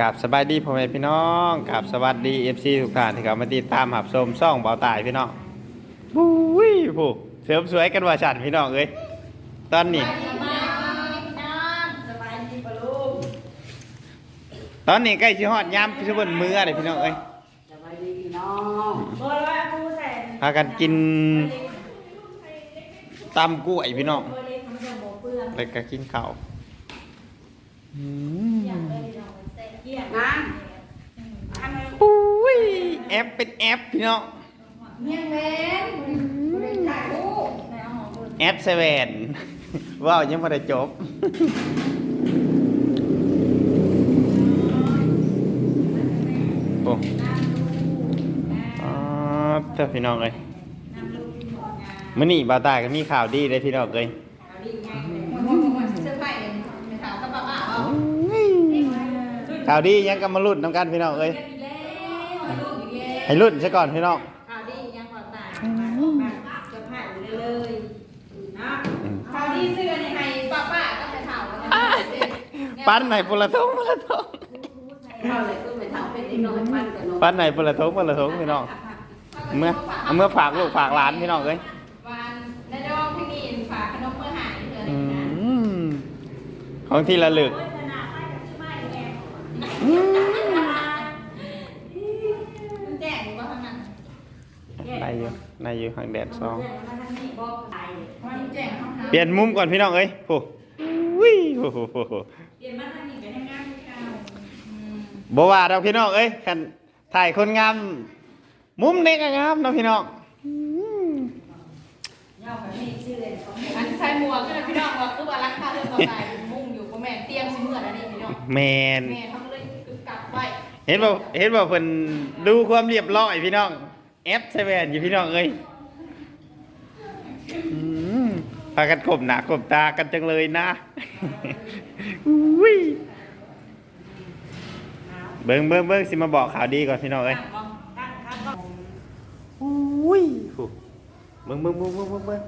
กับสบายดีพ่อแม่พี่น้องกับสวัสดีเอฟซีทุกท่านที่เข้ามาติดตามหับชมซ่องเบาตายพี่น้องบุ้ยผู้เสริมสวยกันว่าฉันพี่น้องเอ้ยตอนนี้ ตอนนี้ใกล้ชิฮอดยามพิชบนมือเลยพี่น้องเอ้ยสบายดีพี่น้องพากันกินตำกล้วยพี่น้องแล้วก็กินข้าวอืม นะอันปุ้ยแอปเป็นแอปพี่น้องเมียงแมนบริจาคลูกแอปเซเว่นว้าวยังไม่ได้จบโอ้อ๋อเจ้าพี่น้องเลยมื่อนี้บาวตายก็มีข่าวดีเลยพี่น้องเลย เสื้อผ้าเองไม่ถามก็ป้าป้าเอา ข่าวดียังก็มาลุ้นน้ำกันพี่น้องเอ้ยอีกแล้วลูกอีกแล้วให้ลุ้นซะก่อนพี่น้องข่าวดียังกว่าตายเสื้อผ้าอยู่เลยนะข่าวดีเสื้อในไทยป้าป้าก็ไปถามแล้วปั้นไหนปุระทงปุระทงเราเลยก็ไปถามเป็นเด็กน้อยปั้นกันเนาะปั้นไหนปุระทงปุระทงพี่น้องเมื่อเอาเมื่อฝากลูกฝากหลานพี่น้องเอ้ยวันในดองพี่นี่ฝากขนมเมื่อหายเดือนอืนะมของที่ระลึก อืมมันแจ้งว่าทางนั้นได้อยู่ได้อยู่ห่างแดดซองมันแจ้งเขาหาเปลี่ยนมุมก่อนพี่น้องเอ้ยโอ้วิโอ้โหเปลี่ยนมาทางนี้กันให้งามที่เก่าอืมบ่ว่าเราพี่น้องเอ้ยคันถ่ายคนงาม มุมเด็กงามเนาะพี่น้องอืมอันใส่หมวกก็เลยพี่น้องว่าคือว่ารักษาเรื่องต่อไปมุ่งอยู่ก็แม่เตรียมสิเมื่อแล้วนี่พี่น้องแมน แม่ทำเลยคือกลับ ไว้เห็นบ่เห็นบ่เพิ่นดูความเรียบร้อยพี่น้องแอปเซเว่นอยู่พี่น้องเอ้ยอืมพากันกบหนากบตากันจังเลยนะอุ้ยเบิ่งเบิ่งเบิ่งสิมาบอกข่าวดีก่อนพี่น้องเอ้ยอุ้ยเบิ่งเบิ่งเบิ่งเบิ่งเบิ่งเบิ่ง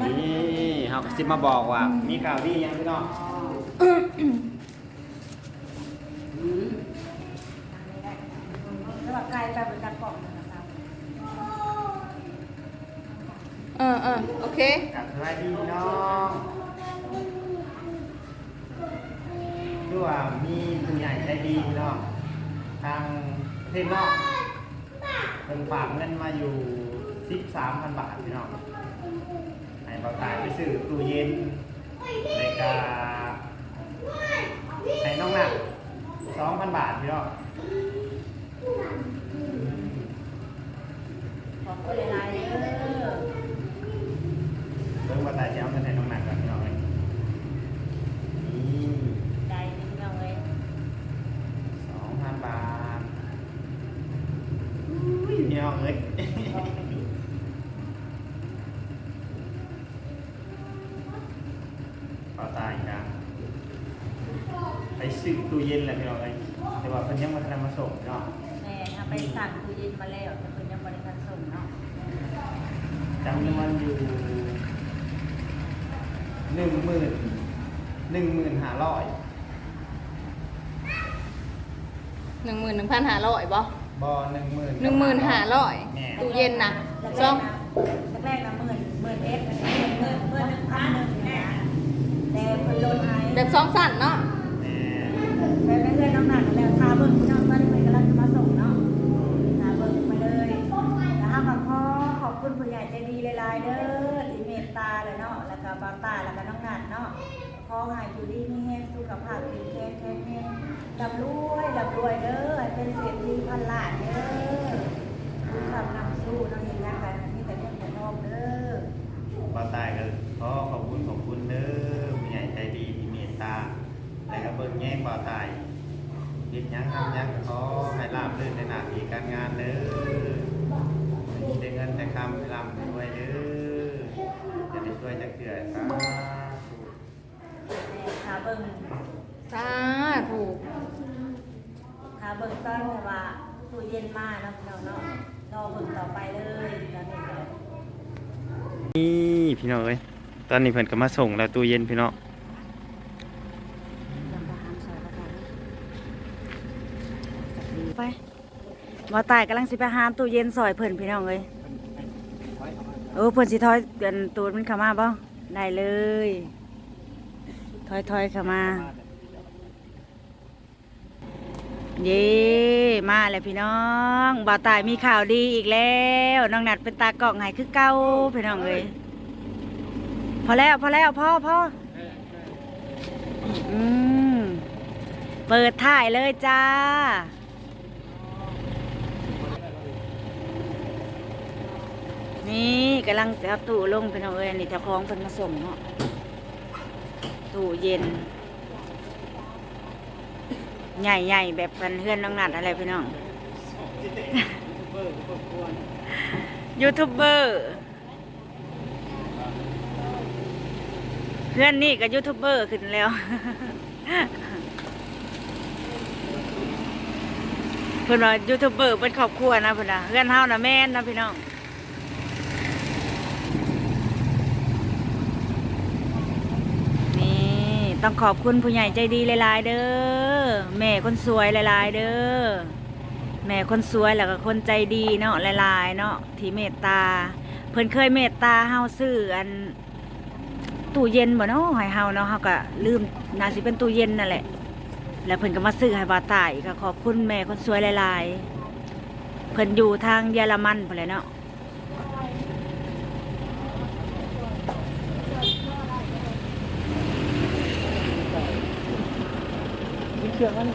นี่เฮาสิมาบอกว่า มีข่าวดียังพี่น้อง แล้วว่าไกลไปบริการกล่องนะครับเออเออโอเค กลับสวัสดีพี่น้องคือว่ามีผู้ใหญ่ใจดีเน้องทางประเทศนอกเพิ่นฝากเงินมาอยู่ 13,000 บาทพี่น้องให้เบาตายไปซื้อตู้เย็นแล้วก็ให้น้องหนัก2,000 บาทพี่น้อง ขอบคุณหลายๆเด้อเบิ่งว่าตายจะเอาเงินให้น้องหนักก่อนพี่น้องเลยนี่ใจพี่น้องเลย2,000บาทอุ้ยพี่น้องเอ้ยเบาตายนะไปซื้อตู้เย็นแหละพี่น้องเลยแต่ว่าเพิ่นยังบ่ทันมาส่งพี่น้อง ไปสั่งตู้เย็นมาแล้วแต่เพิ่นยังบริการส่งเนาะจำนวนอยู่หนึ่งหมื่นหนึ่งหมื่นห้าร้อยหนึ่งหมื่นหนึ่งพันห้าร้อยบ่บอหนึ่งหมื่นหนึ่งหมื่นห้าร้อยแม่ตู้เย็นนะซ่องแรกๆนะหมื่นหมื่นเอสหมื่นหมื่นหมื่นหนึ่งพันหนึ่งนะแต่เพิ่นโดนไอ้แบบซ่องสั้นเนาะ ขอห้อยู่ดีมีแรงสุขภาพแข็งแรงแข็งแรงร่ำรวยร่ำรวยเด้อเป็นเศรษฐีพันล้านเด้อคุณคำนำสู้น้องเห็นยังไงมีแต่เงินแต่ทองเด้อบอตายกันขอขอบคุณขอบคุณเด้อผู้ใหญ่ใจดีที่เมตตาแต่ก็เบิ่งแย่งบอตายคิดหยังทำยังขอให้ราบรื่นในหน้าที่การงานเด้อมีแต่เงินแต่คำให้ร่ำ เบิ่งต้อนแต่ว่าตู้เย็นมากนะพี่น้องเนาะรอเบิ่งต่อไปเลยตอนนี้ก็นี่พี่น้องเอ้ยตอนนี้เพื่นก็มาส่งแล้วตู้เย็นพี่น้องลำากหามอตายกำลังสิไปหามตู้เย็นซอยเพื่นพี่น้องเอ้ยเออเพื่นสิทอยเดือนตู้มันข้ามาบ่ได้เลยทอยๆเข้ามา เย้มาแล้วพี่น้องบ่าวตายมีข่าวดีอีกแล้วน้องนัดเป็นตากล่องให้คือเก่าพี่น้องเอ้ยพอแล้วพอแล้วพ่อพออืมเปิดถ่ายเลยจ้า นี่กำลังจะเอาตู้ลงพี่น้องเอ้ยอันนี่เจ้าของเพิ่นมาส่งเนาะตู้เย็น ใหญ่ๆแบบกันเพื่อนน้องนัดอะไรพี่น้อง ยูทูบเบอร์เพื่อนนี่ก็ยูทูบเบอร์ขึ้นแล้วเพื่อนว่ายูทูบเบอร์เป็นครอบครัวนะเพื่อนนะเพื่อนเฮานะแม่นนะพี่น้อง นี่ ต้องขอบคุณผู้ใหญ่ใจดีหลายๆ เด้อแม่คนสวยหลายๆ เด้อแม่คนสวยแล้วก็คนใจดีเนาะหลายๆ เนาะที่เมตตา เพิ่นเคยเมตตาเฮาซื้ออันตู้เย็นบ่เนาะให้เฮาเนาะเฮาก็ลืมน่าสิเป็นตู้เย็นนั่นแหละ แล้วเพิ่นก็มาซื้อให้บาตายก็ขอบคุณแม่คนสวยหลายๆ เพิ่นอยู่ทางเยอรมันพุ่นแหละเนาะ เครื่องมัน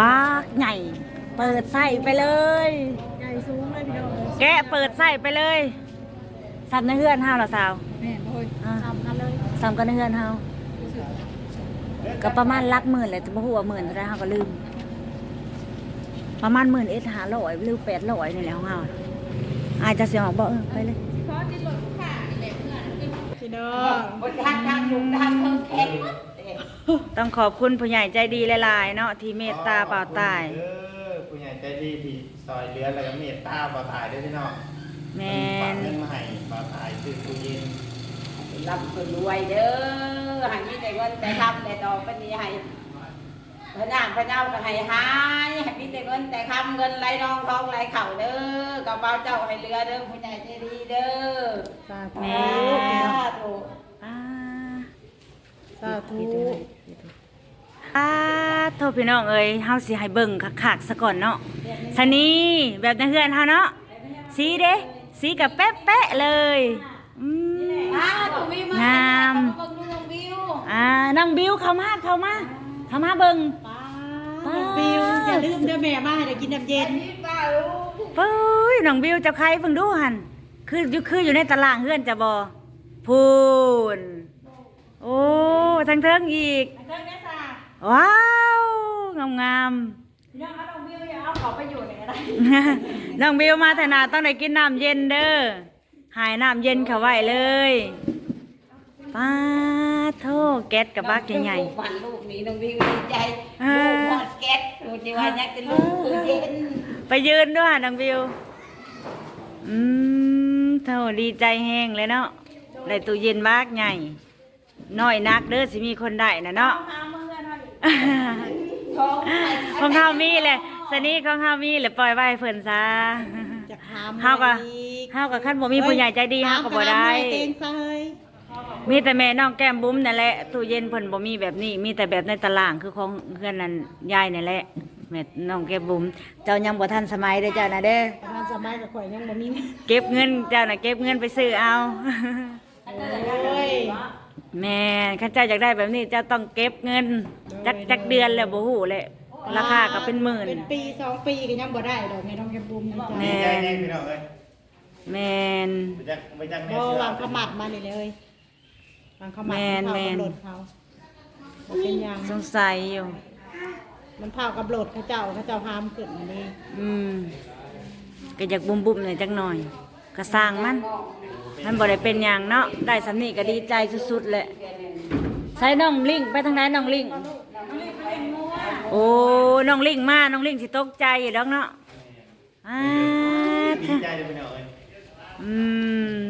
บากใหญ่ เปิดใส่ไปเลย ใหญ่สูงเลยพี่น้องแกะเปิดใส่ไปเลยสับในเฮือนเฮาเหรอสาวแม่โอยอ่าทำกันเลยสับกันในเฮือนเฮาก็ประมาณหลักหมื่นแหละแต่บ่ฮู้ว่าหมื่นเท่าไหร่เฮาก็ลืม ประมาณหมื่นเอ็ดหาร้อยหรือแปดร้อยนี่แหละของเฮาอาจจะเสียงออกบ่เออไปเลยเพราะที่รถค่ะนี่แหละเพื่อนพี่น้องบนทางทางลุงทางเพิ่งแข็งต้องขอบคุณผู้ใหญ่ใจดีหลายๆเนาะที่เมตตาเปล่าตายเออผู้ใหญ่ใจดีที่ซอยเหลือแล้วก็เมตตาบ่าวตายด้วยพี่น้องแมฝากนเงินมาให้บ่าวตายซื้อตู้เย็นรับคนรวยเด้อให้มีแต่เงินแต่ทำแต่ดอกก็นี้ให้ พระนางพระเจ้าก็ให้หายให้มีแต่เงินแต่คำเงินไหลนองทองไหลเข่าเด้อกระเป๋าเจ้าให้เรือเด้อผู้ใหญ่ใจดีเด้อสาธุแม่สาธุอ่าสาธุอ่าโทษพี่น้องเอ้ยเฮาสิให้เบิ่งคักๆซะก่อนเนาะสนีแบบในเฮือนเฮาเนาะสีเด้สีกับแป๊ะๆเลยอืมอาถูกวิวมางามเบิ่งดูน้องวิวอ่าน้องบิวเข้ามาเข้ามา เข้ามาเบิ่งป้าบิวอย่าลืมเด้อแม่มาให้ได้กินน้ำเย็นนี่ป้าลูกเฮ้ยน้องบิวเจ้าใครเบิ่งดูหั่นคืออยู่คืออยู่ในตารางเฮือนจะบ่พูนโอ้ทั้งเทิงอีกเพิ่นแม่ซ่าว้าวงามๆพี่น้องเอาน้องวิวอย่าเอาเขาไปอยู่ไหนก็ได้น้องบิวมาแต่นาต้องได้กินน้ำเย็นเด้อหายน้ำเย็นเขาไว้เลย ป้าโทแก๊สกับบักใหญ่ลูกฝันลูกนี้น้องวิวดีใจเอลูอกหมดแก๊สลูกจีว่าอยากจะลูกคือเย็นๆไปยืนด้วยน้องบิว อืมเท่าดีใจแห้งเลยเนาะได้ตู้เย็นบักใหญ่น้อยนักเด้อสิมีคนได้นะเนาะหามือหน่อยท้องของเฮามีเลยสนี้ของเฮามีเลยปล่อยไว้ให้เพิ่นซะ จะถามเฮาก็อีกเฮาก็คันบ่มีผู้ใหญ่ใจดีเฮาก็บ่ได้ถามเองซะเฮ้ย มีแต่แม่น้องแก้มบุ้มนั่นแหละตู้เย็นเพิ่นบ่มีแบบนี้ มีแต่แบบในตารางคือของเพื่อนนั่นยายนั่นแหละแม่น้องแก้มบุ้มเจ้ายังบ่ทันสมัยเด้อเจ้าน่ะเด้อทานสมัยกับข่อยยังบ่มีเก็บเงินเจ้าน่ะเก็บเงินไปซื้อเอาโอ้ยแม่ข้าเจ้าอยากได้แบบนี้เจ้าต้องเก็บเงินจักจักเดือนแล้วบ่ฮู้แหละราคาก็เป็นหมื่นเป็นปีสองปีก็ยังบ่ได้ดอกแม่ต้องแกบุมนะแม่จ๊ะดีใจแน่พี่น้องเอ้ยแม่นไปจักไปจักแม่บ่เสื้อวางขมัดมานี่เลย วางขมัดแม่นเผาแม่นกับโหลดเขาบ่เป็นหยังสงสัยอยู่ มันเผากับโหลดเขาเจ้าเขาเจ้าหามขึ้นอันนี้อืมก็อยากบุ้มๆหน่อยจักหน่อย ก็สร้างมัน มันบ่ได้เป็นอย่างเนาะ ได้สำนีก็ดีใจสุดๆแหละใช้น้องลิงไปทางไหนน้องลิง โอ้น้องลิงมา น้องลิงสิตกใจอยู่ดอกเนาะออ่าดีใจเลยพี่น้องเอ้ยอืม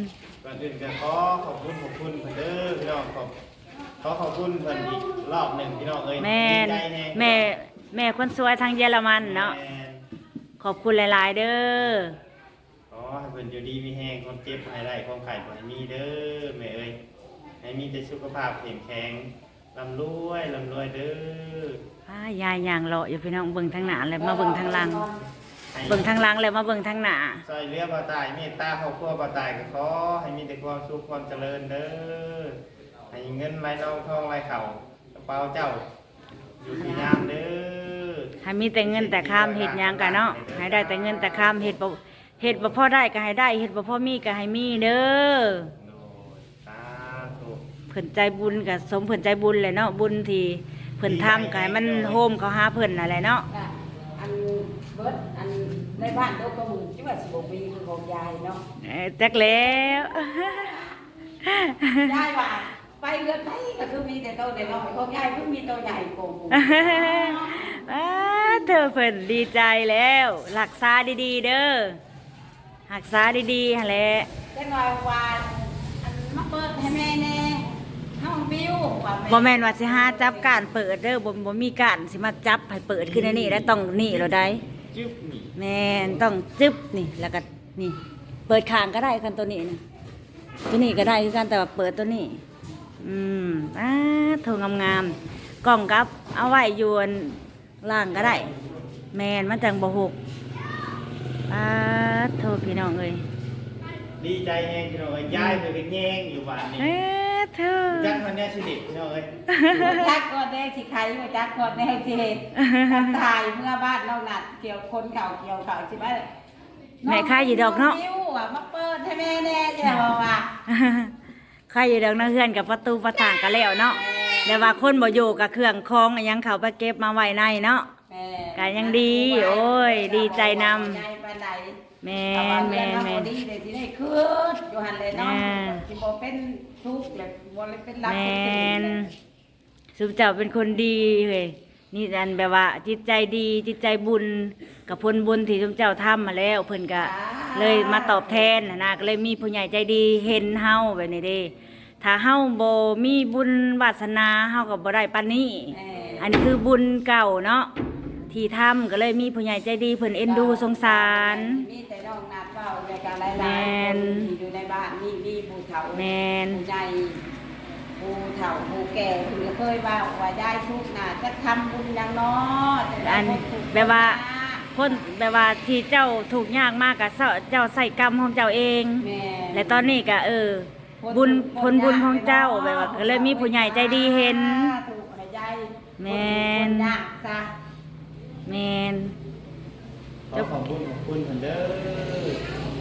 ก่อนอื่นก็ขอขอบคุณขอบคุณเพิ่นเด้อพี่น้องขอบขอขอบคุณเพิ่นอีกรอบหนึ่งพี่น้องเอ้ยแม่นดีใจแน่แม่แม่คนสวยทางเยอรมันเนาะแม่นขอบคุณหลาย ๆ เด้อขอให้เพิ่นอยู่ดีมีแห้งความเจ็บหายได้ความไข้บ่ให้มีเด้อแม่เอ้ยให้มีแต่สุขภาพแข็งแรงร่ำรวยร่ำรวยเด้อ อ้ายายย่างเลาะอยู่พี่น้องเบิ่งทางหน้าแล้วมาเบิ่งทางหลังให้ เบิ่งทางหลังแล้วมาเบิ่งทางหน้าซอยเรือบ่ตายเมตตาครอบครัวบ่ตายก็ขอให้มีแต่ความสุขความเจริญเด้อให้เงินไหลนองทองไหลเข้ากระเป๋าเจ้า อยู่ที่ยามเด้อให้มีแต่เงินแต่ข้ามเฮ็ดหยังกันเนาะให้ได้แต่เงินแต่ข้ามเฮ็ดบ่เฮ็ดบ่พอได้ก็ให้ได้เฮ็ดบ่พอมีก็ให้มีเด้อโดยสาธุเพิ่นใจบุญก็สมเพิ่นใจบุญแหละเนาะบุญที่เพิ่นทำก็ให้มันโฮมเขาหาเพิ่นนั่นแหละเนาะก็อันเบิดอัน ในบ้านโตก็มึงที่ว่าสิบปีคือของยายเนาะเอ้ยจักแล้วยายว่าไปเรือนไหนก็คือมีแต่โตแต่น้อยของยายเพิ่งมีโตใหญ่โกงอ้าเธอเพิ่นดีใจแล้วรักษาดีๆ เด้อรักษาดีๆหั่นแหละแต่น้อยว่า อันมาเปิดให้แม่แน่น้องบิวว่าบ่แม่นว่าสิหาจับการเปิดเด้อบ่บ่มีการสิมาจับให้เปิดขึ้นอันนี้แล้วต้องนี่เราได้ จึ๊บนี่แม่นต้องจึ๊บนี่แล้วก็นี่ เปิดข้างก็ได้กันตัวนี้นะตัวนี้ก็ได้คือกันแต่ว่าเปิดตัวนี้ อืมอ้าโทงามๆกล้องกับ เอาไว้อยู่อันล่างก็ได้ แม่นมันจังบ่หกอ้าโทพี่น้องเอ้ยดีใจแฮงพี่น้องเอ้ยยายไปเป็นแยงอยู่บ้านนี่เอ้เธอ จักมันแน่สิเด็พี่น้องเอ้ยจักก่อนแน่สิใครมาจักก่อนแน่สิเห็นตายเมื่อบ้านเราหนัดเกี่ยวคนเก่าเกี่ยวเก่าใช่ไหมแม่ค่าอยู่ดอกเนาะบิวว่ามาเปิดให้แม่แน่จะบอกว่าใครอยู่เดังนักเฮือนกับประตูประต่างกันแล้วเนาะแล้วว่าคนบ่อยู่กับเครื่องคองอิหยังเขาไปเก็บมาไว้ในเนาะแม่ก็ยังดี โอ้ย ดีใจนำใจปานใด แม่แต่ว่านแม่แม่นแม่แม่น ดีเลยที่ได้คืนอยู่หันเลยเนาะแม่ที่บ่เป็นทุกข์เลยบ่เลยเป็นรักแมเป็นตื่นเลยสุเจ้าเป็นคนดีเฮ้ยนี่อันแบบว่า จิตใจดีจิตใจบุญกับผลบุญที่สุเจ้าทำมาแล้วเพิ่นก็เลยมาตอบแทนน่ะนะก็เลยมีผู้ใหญ่ใจดีเห็นเฮาแบบนี้เด้ถ้าเฮาบ่มีบุญวาสนาเฮาก็บ่ได้ปานนี้ แม่อันนี้คือบุญเก่าเนาะ ที่ทำก็เลยมีผู้ใหญ่ใจดีเพิ่นเอ็นดูสงสาร มีแต่น้องนัดเว้าในการหลายแม่ๆคนนที่อยู่ในบ้านนี่มีผู้เฒ่าแม่นผู้ใหญ่ผู้เฒ่าผู้แก่เพิ่นก็เคยว่าว่าได้ทุกข์น่ะจะทำบุญอย่างน้อจะได้อันพ้ทุกข์แบบว่านะคนแบบว่าที่เจ้าถูกข์ยากมากก็เจ้าใส่กรรมของเจ้าเอง แม่และตอนนี้ก็เออ บุญผลบุญของเจ้าแบบว่าก็เลยมีผู้ใหญ่ใจดีเห็น ถูกให้ยายแม่นคนยากจ้ะ แมนขอขอบคุณขอบคุณเพิ่นเด้อ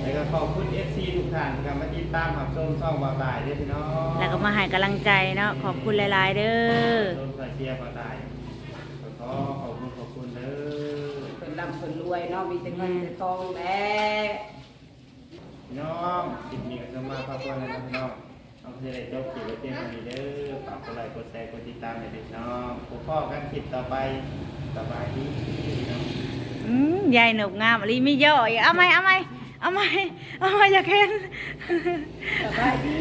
แล้วก็ขอบคุณ FC ทุกท่านที่เข้ามาติดตามรับชมช่องบ่าวตายเด้อพี่น้องแล้วก็มาให้กำลังใจเนาะขอบคุณหลายๆเด้อชมสายเชียร์บ่าวตายขอขอบคุณขอบคุณเด้อเพิ่นร่ำเพิ่นรวยเนาะมีแต่เงินแต่ทองแหละพี่น้องคลิปนี้ก็จะมาพักผ่อนแล้วนะพี่น้องเอาเพื่อได้จบคลิปไว้เพียงเท่านี้เด้อฝากกดไลค์กดแชร์กดติดตามให้ด้วยพี่น้องพบพ่อกันคลิปต่อไป สบายดีพี่น้องอืมยายหนุกงามอลีไม่ย่ออีกเอาไหมเอาไหมเอาไหมเอาไหมอยากเห็นสบายดี